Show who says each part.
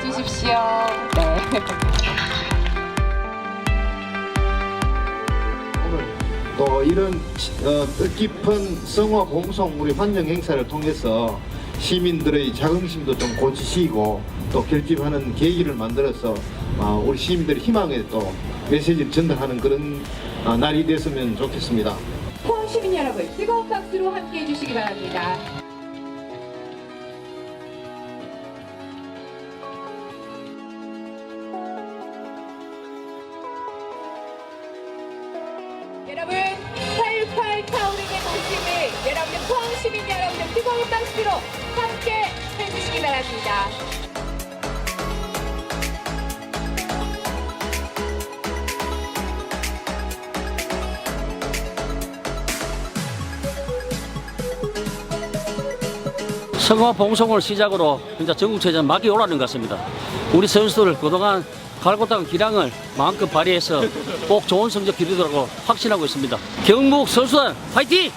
Speaker 1: 주십시오. 네.
Speaker 2: 오늘 또 이런 어, 뜻깊은 성화 봉송 우리 환영 행사를 통해서 시민들의 자긍심도 좀 고치시고 또 결집하는 계기를 만들어서 어, 우리 시민들의 희망에 또 메시지를 전달하는 그런 어, 날이 됐으면 좋겠습니다.
Speaker 3: 포항 시민 여러분 뜨거운 박수로 함께해 주시기 바랍니다. 여러분 88 타오르는 모습을 여러분들 포항 시민 여러분들 뜨거운 박수로 함께 해주시기 바랍니다.
Speaker 4: 성화 봉송을 시작으로 진짜 전국체전 막이 오라는 것 같습니다. 우리 선수들 그동안 갈고 닦은 기량을 마음껏 발휘해서 꼭 좋은 성적 기르도록 확신하고 있습니다. 경북 선수단! 화이팅!